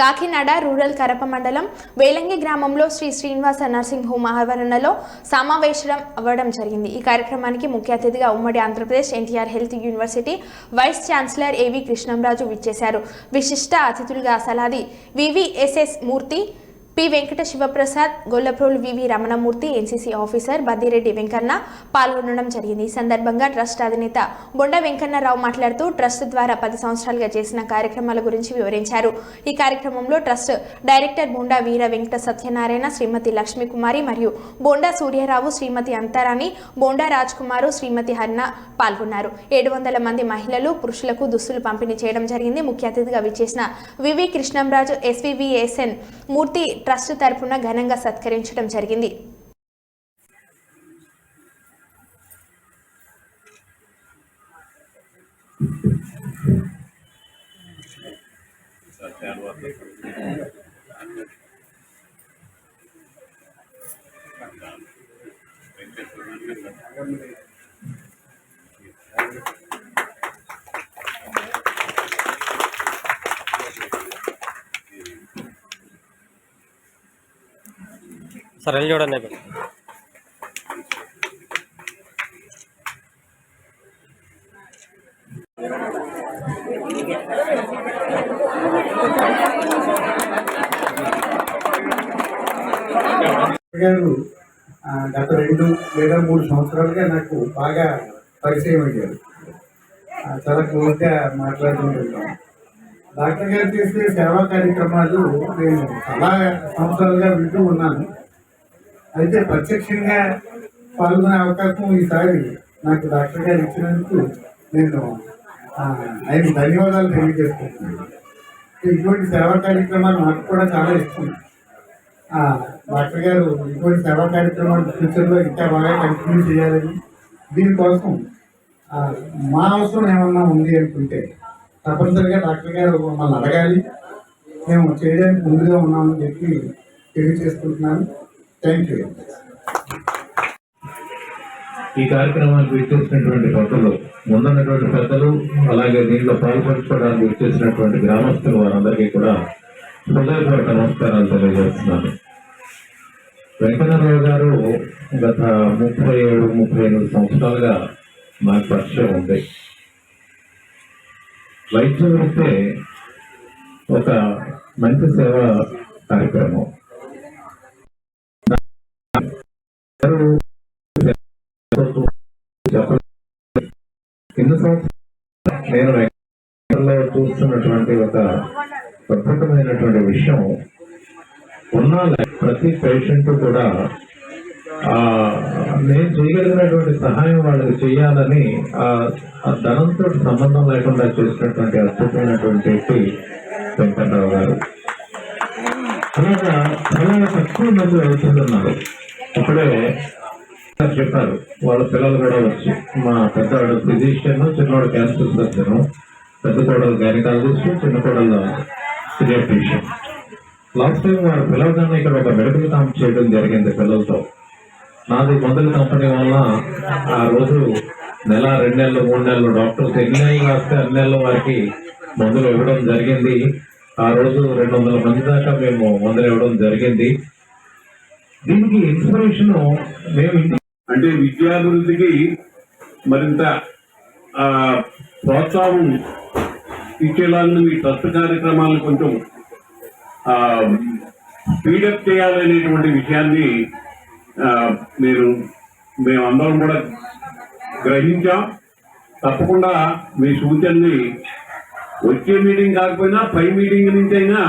Kakinada rural Karapa మండలం వేలంగి గ్రామంలో Shri Srinivasa nursing home ఆవరణలో సమావేశం అవ్వడం జరిగింది. ఈ కార్యక్రమానికి ముఖ్య అతిథిగా ఉమ్మడి Andhra Pradesh NTR health university vice chancellor AV Krishnamraju విచ్చేశారు. విశిష్ట అతిథులుగా Saladi VVSS Murthy P Venkata Sivaprasad Gollaprolu VV Ramanamurthy NCC officer Baddireddy Venkanna పాల్గొనడం జరిగింది. ఈ సందర్భంగా ట్రస్ట్ అధినేత బొండ వెంకన్నరావు మాట్లాడుతూ ట్రస్ట్ ద్వారా పది సంవత్సరాలుగా చేసిన కార్యక్రమాల గురించి వివరించారు. ఈ కార్యక్రమంలో ట్రస్ట్ డైరెక్టర్ బొండా వీర వెంకట సత్యనారాయణ శ్రీమతి లక్ష్మీకుమారి మరియు బొండా సూర్యరావు శ్రీమతి అంతారాణి బొండా రాజ్ కుమారు శ్రీమతి హర్ణ పాల్గొన్నారు. ఏడు వందల మంది మహిళలు పురుషులకు దుస్తులు పంపిణీ చేయడం జరిగింది. ముఖ్య అతిథిగా విచ్చేసిన వివి కృష్ణంరాజు ఎస్వివిఎస్ఎన్ మూర్తి ట్రస్ట్ తరఫున ఘనంగా సత్కరించడం జరిగింది. సార్ వెళ్ళి చూడండి ఇప్పుడు గారు గత రెండు లేదా మూడు సంవత్సరాలుగా నాకు బాగా పరిచయం అయ్యారు. చాలా క్లోజ్గా మాట్లాడుకుంటున్నాం డాక్టర్ గారు చేసే సేవా కార్యక్రమాలు నేను చాలా సంవత్సరాలుగా వింటూ ఉన్నాను. అయితే ప్రత్యక్షంగా పాల్గొనే అవకాశం ఈసారి నాకు డాక్టర్ గారు ఇచ్చినందుకు నేను ఆయన ధన్యవాదాలు తెలియజేసుకుంటున్నాను. ఇటువంటి సేవా కార్యక్రమాలు నాకు కూడా చాలా ఇష్టం. డాక్టర్ గారు ఇటువంటి సేవా కార్యక్రమాలు ఫ్యూచర్లో ఇంకా బాగా కంటిన్యూ చేయాలని దీనికోసం మా అవసరం ఏమన్నా ఉంది అనుకుంటే తప్పనిసరిగా డాక్టర్ గారు మమ్మల్ని అడగాలి. మేము చేయడానికి ముందుగా ఉన్నామని చెప్పి తెలియజేసుకుంటున్నాను. థ్యాంక్ యూ ఈ కార్యక్రమానికి విచ్చేసినటువంటి భక్తులు ముందున్నటువంటి పెద్దలు అలాగే దీంట్లో పాల్పంచుకోవడానికి విచ్చేసినటువంటి గ్రామస్తులు వారందరికీ కూడా హృదయపూర్వక నమస్కారాలు తెలియజేస్తున్నాను. వెంకటరావు గారు గత ముప్పై ఏడు ముప్పై ఎనిమిది సంవత్సరాలుగా నాకు పరిచయం ఉంది. వైద్యం వస్తే ఒక మంచి సేవా కార్యక్రమం. కింద నేను వెంకటలో చూస్తున్నటువంటి ఒక అద్భుతమైనటువంటి విషయం. ఉన్న ప్రతి పేషెంట్ కూడా ఆ నేను చేయగలిగినటువంటి సహాయం వాళ్ళకి చేయాలని ఆ ధనంతో సంబంధం లేకుండా చేసినటువంటి అద్భుతమైనటువంటి వ్యక్తి వెంకటరావు గారు. అలాగా చాలా తక్కువ మంది వెళ్తున్నారు ఇప్పుడే చెప్పారు వాళ్ళ పిల్లలు కూడా వచ్చి మా పెద్దవాడు ఫిజిషియన్ చిన్నవాడు క్యాన్సర్ సర్జన్ పెద్ద కోడలు గైనకాలజిస్ట్ చిన్న కోడలు ఫిజిషియన్ లాస్ట్ టైం వారు పిల్లలుగానే ఇక్కడ ఒక మెడికల్ క్యాంప్ చేయడం జరిగింది పిల్లలతో. నాది మొదటి కంపెనీ వల్ల ఆ రోజు నెల రెండు నెలలు మూడు నెలలు డాక్టర్స్ ఎన్ని నెలలు రాస్తే అన్ని నెలలు వారికి మందులు ఇవ్వడం జరిగింది. ఆ రోజు రెండు వందల మంది దాకా మేము మందులు ఇవ్వడం జరిగింది. దీనికి ఇన్స్పిరేషన్ మేము అంటే విద్యాభివృద్ధికి మరింత ప్రోత్సాహం ఇచ్చేలాగా మీ ట్రస్ట్ కార్యక్రమాలను కొంచెం స్పీడప్ చేయాలనేటువంటి విషయాన్ని ఆ, మీరు మేమందరం కూడా గ్రహించాం. తప్పకుండా మీ సూచనని వచ్చే మీటింగ్ కాకపోయినా పై మీటింగ్ నుంచి అయినా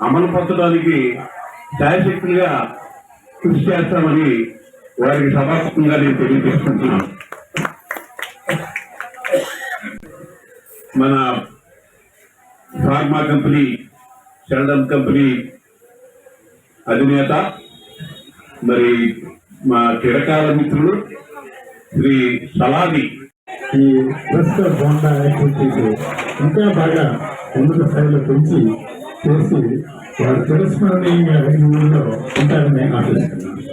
అమలు పరచడానికి శాయశక్తులుగా కృషి చేస్తామని వారికి సభాత్మకంగా నేను తెలియజేస్తున్నాను మన ఫార్మా కంపెనీ శరణం కంపెనీ అధినేత మరి మా చిరకాల మిత్రుడు శ్రీ సలాది ఈ ప్రస్తుత బోండా యాక్టివిటీస్ ఇంకా బాగా ఉన్నత స్థాయిలో పెంచి చేస్తూ వారు తిరస్మరణీయంగా ఊళ్ళో ఉంటారని ఆశిస్తున్నాను.